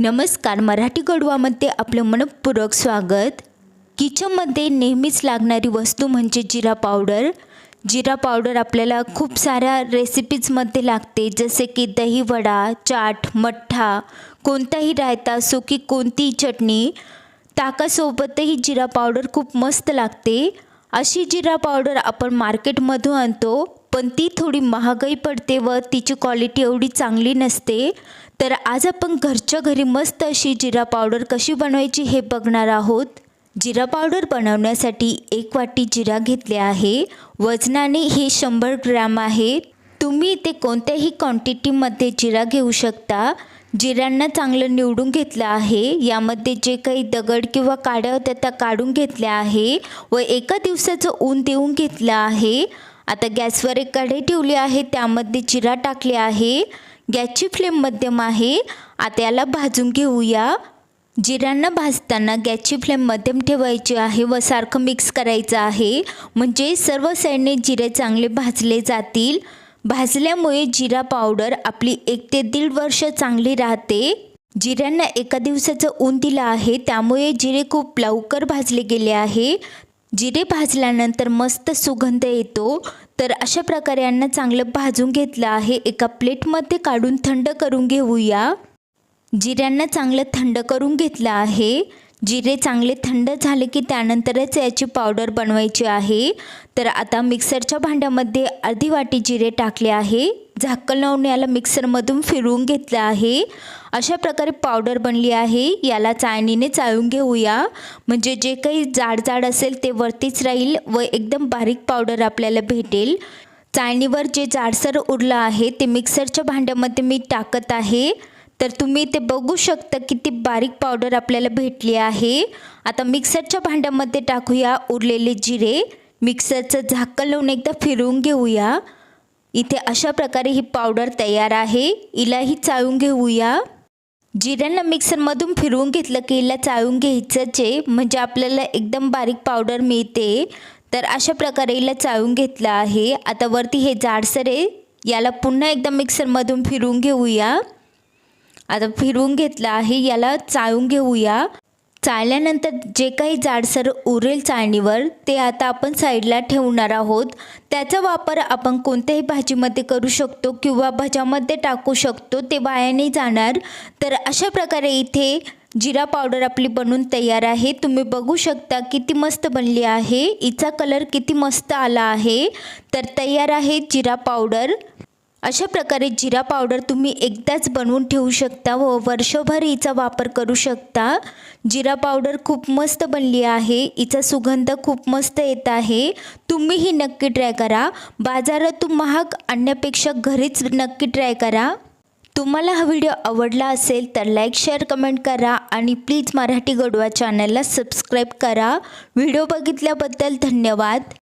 नमस्कार मराठी गडवामध्ये आपलं मनपूर्वक स्वागत. किचनमध्ये नेहमीच लागणारी वस्तू म्हणजे जिरा पावडर. जिरा पावडर आपल्याला खूप साऱ्या रेसिपीजमध्ये लागते जसे की दही वडा चाट मठ्ठा कोणताही रायता असो की कोणतीही चटणी. ताकासोबतही जिरा पावडर खूप मस्त लागते. अशी जिरा पावडर आपण मार्केटमधून आणतो. पण ती थोडी महागाई पडते व तिची क्वालिटी एवढी चांगली नसते. तर आज आपण घरच्या घरी मस्त अशी जिरा पावडर कशी बनवायची हे बघणार आहोत. जिरा पावडर बनवण्यासाठी एक वाटी जिरा घेतले आहे. वजनाने हे शंभर ग्रॅम आहे. तुम्ही ते कोणत्याही क्वांटिटीमध्ये जिरा घेऊ शकता. जिऱ्यांना चांगलं निवडून घेतलं आहे. यामध्ये जे काही दगड किंवा काड्या होत्या त्या काढून घेतल्या आहे व एका दिवसाचं ऊन देऊन घेतलं आहे. आता गॅसवर एक कढई ठेवली आहे त्यामध्ये जिरा टाकले आहे गॅसची फ्लेम मध्यम आहे. आता याला भाजून घेऊया. जिऱ्यांना भाजताना गॅसची फ्लेम मध्यम ठेवायची आहे व सारखं मिक्स करायचं आहे. म्हणजे सर्व साईडने जिरे चांगले भाजले जातील. भाजल्यामुळे जिरा पावडर आपली एक ते दीड वर्ष चांगली राहते. जिऱ्यांना एका दिवसाचं ऊन दिलं आहे त्यामुळे जिरे खूप लवकर भाजले गेले आहे. जिरे भाजल्यानंतर मस्त सुगंध येतो. तर अशा प्रकारे यांना चांगलं भाजून घेतलं आहे. एका प्लेटमध्ये काढून थंड करून घेऊया. जिऱ्यांना चांगलं थंड करून घेतलं आहे. जिरे चांगले थंड झाले की त्यानंतरच याची पावडर बनवायची आहे. तर आता मिक्सरच्या भांड्यामध्ये अर्धी वाटी जिरे टाकले आहे. झाकण लावून याला मिक्सरमधून फिरवून घेतलं आहे. अशा प्रकारे पावडर बनली आहे. याला चाळणीने चाळून घेऊया. म्हणजे जे काही जाड जाड असेल ते वरतीच राहील व एकदम बारीक पावडर आपल्याला भेटेल. चाळणीवर जे जाडसर उरलं आहे ते मिक्सरच्या भांड्यामध्ये मी टाकत आहे. तर तुम्ही ते बघू शकता किती बारीक पावडर आपल्याला भेटली आहे. आता मिक्सरच्या भांड्यामध्ये टाकूया उरलेले जिरे. मिक्सरचं झाकण लावून एकदा फिरवून घेऊया. इथे अशा प्रकारे ही पावडर तयार आहे. हिलाही चाळून घेऊया. जिऱ्यांना मिक्सरमधून फिरवून घेतलं की हिला चाळून घ्यायचंचे म्हणजे आपल्याला एकदम बारीक पावडर मिळते. तर अशा प्रकारे हिला चाळून घेतलं आहे. आता वरती हे जाडसर आहे. याला पुन्हा एकदा मिक्सरमधून फिरवून घेऊया. आता फिरवून घेतलं आहे. याला चाळून घेऊया. चाळल्यानंतर जे काही जाडसर उरेल चाळणीवर ते आता आपण साईडला ठेवणार आहोत. त्याचा वापर आपण कोणत्याही भाजीमध्ये करू शकतो किंवा भज्यामध्ये टाकू शकतो ते वायाने नाही जाणार. तर अशा प्रकारे इथे जिरा पावडर आपली बनून तयार आहे. तुम्ही बघू शकता किती मस्त बनली आहे. हिचा कलर किती मस्त आला आहे. तर तयार आहे जिरा पावडर अशा प्रकारे जिरा पावडर तुम्ही एकदाच बनवून ठेवू शकता व वर्षभर हिचा वापर करू शकता. जिरा पावडर खूप मस्त बनली आहे. हिचा सुगंध खूप मस्त येत आहे. तुम्हीही नक्की ट्राय करा. बाजारातून महाग आणण्यापेक्षा घरीच नक्की ट्राय करा. तुम्हाला हा व्हिडिओ आवडला असेल तर लाईक शेअर कमेंट करा आणि प्लीज मराठी गडवा चॅनलला सबस्क्राईब करा. व्हिडिओ बघितल्याबद्दल धन्यवाद.